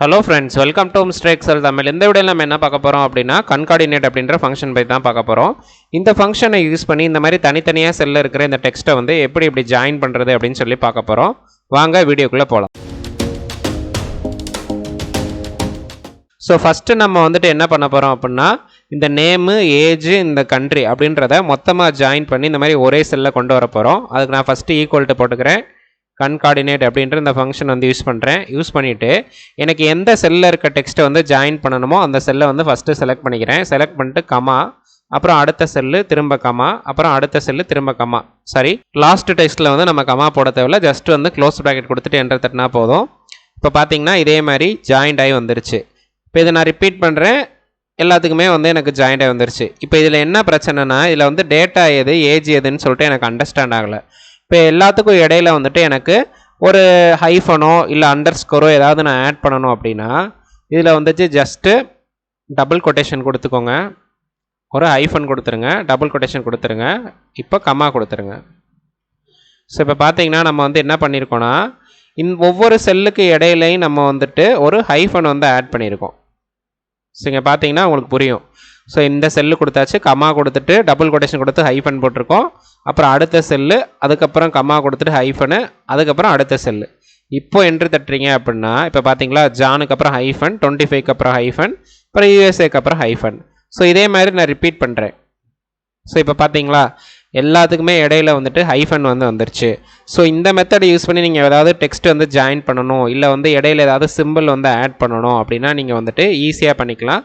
Hello friends welcome to mister Excel Tamil இந்த வீடியோவில் நம்ம என்ன பார்க்க போகிறோம் அப்படின்னா கன்கார்டினேட் அப்படின்ற ஃபங்க்ஷன் போய் தான் பார்க்க போகிறோம் இந்த ஃபங்க்ஷனை யூஸ் பண்ணி இந்த மாதிரி தனித்தனியாக செல்லில் இருக்கிற இந்த டெக்ஸ்ட்டை வந்து எப்படி எப்படி ஜாயின் பண்ணுறது அப்படின்னு சொல்லி பார்க்க போகிறோம் வாங்க வீடியோக்குள்ளே போகலாம் ஸோ ஃபஸ்ட்டு நம்ம வந்துட்டு என்ன பண்ண போகிறோம் அப்படின்னா இந்த நேமு ஏஜ் இந்த கண்ட்ரி அப்படின்றத மொத்தமாக ஜாயின் பண்ணி இந்த மாதிரி ஒரே செல்லில் கொண்டு வர போகிறோம் அதுக்கு நான் ஃபஸ்ட்டு ஈக்குவல்ட்டு போட்டுக்கிறேன். கன்கார்டினேட் அப்படின்ற இந்த ஃபங்க்ஷன் வந்து யூஸ் பண்ணுறேன் யூஸ் பண்ணிவிட்டு எனக்கு எந்த செல்லில் இருக்க டெக்ஸ்ட்டை வந்து ஜாயின் பண்ணணுமோ அந்த செல்லை வந்து ஃபஸ்ட்டு செலக்ட் பண்ணிக்கிறேன். செலக்ட் பண்ணிட்டு கமா அப்புறம் அடுத்த செல்லு திரும்ப கமா அப்புறம் அடுத்த செல்லு திரும்ப கமா சாரி லாஸ்ட் டெக்ஸ்ட்டில் வந்து நம்ம கமா போட தேவையில்ல. ஜஸ்ட் வந்து க்ளோஸ் ப்ராக்கெட் கொடுத்துட்டு என்டர் தட்டினா போதும். இப்போ பார்த்தீங்கன்னா இதே மாதிரி ஜாயிண்ட் ஆகி வந்துருச்சு. இப்போ இதை நான் ரிப்பீட் பண்ணுறேன் எல்லாத்துக்குமே வந்து எனக்கு ஜாயிண்ட் ஆகி வந்துருச்சு. இப்போ இதில் என்ன பிரச்சனைனா இதில் வந்து டேட்டா எது ஏஜ் எதுன்னு சொல்லிட்டு எனக்கு அண்டர்ஸ்டாண்ட் ஆகலை. இப்போ எல்லாத்துக்கும் இடையில வந்துட்டு எனக்கு ஒரு ஹைஃபனோ இல்லை அண்டர் ஸ்கோரோ ஏதாவது நான் ஆட் பண்ணணும் அப்படின்னா இதில் வந்துட்டு ஜஸ்ட்டு டபுள் கொட்டேஷன் கொடுத்துக்கோங்க. ஒரு ஹைஃபன் கொடுத்துருங்க டபுள் கொட்டேஷன் கொடுத்துருங்க. இப்போ கம்மா கொடுத்துருங்க. ஸோ இப்போ பார்த்தீங்கன்னா நம்ம வந்து என்ன பண்ணியிருக்கோன்னா இந் ஒவ்வொரு செல்லுக்கு இடையிலையும் நம்ம வந்துட்டு ஒரு ஹைஃபன் வந்து ஆட் பண்ணியிருக்கோம் ஸோ இங்கே பார்த்தீங்கன்னா உங்களுக்கு புரியும். ஸோ இந்த செல்லு கொடுத்தாச்சு. கம்மா கொடுத்துட்டு டபுள் கொட்டேஷன் கொடுத்து ஹைஃபன் போட்டிருக்கோம். அப்புறம் அடுத்த செல்லு அதுக்கப்புறம் கம்மா கொடுத்துட்டு ஹைஃபனு அதுக்கப்புறம் அடுத்த செல்லு இப்போ என்ட்ரு தட்டுறீங்க அப்படின்னா இப்போ பார்த்தீங்களா ஜானுக்கு அப்புறம் ஹைஃபன் டுவெண்ட்டி ஃபைவ்க்கு அப்புறம் ஹைஃபன் அப்புறம் யூஎஸ்ஏக்கு அப்புறம் ஹைஃபன் ஸோ இதே மாதிரி நான் ரிப்பீட் பண்ணுறேன் ஸோ இப்போ பார்த்தீங்களா எல்லாத்துக்குமே இடையில வந்துட்டு ஹைஃபன் வந்து வந்துருச்சு. ஸோ இந்த மெத்தடை யூஸ் பண்ணி நீங்கள் ஏதாவது டெக்ஸ்ட் வந்து ஜாயின் பண்ணணும் இல்லை வந்து இடையில ஏதாவது சிம்பிள் வந்து ஆட் பண்ணணும் அப்படின்னா நீங்கள் வந்துட்டு ஈஸியாக பண்ணிக்கலாம்.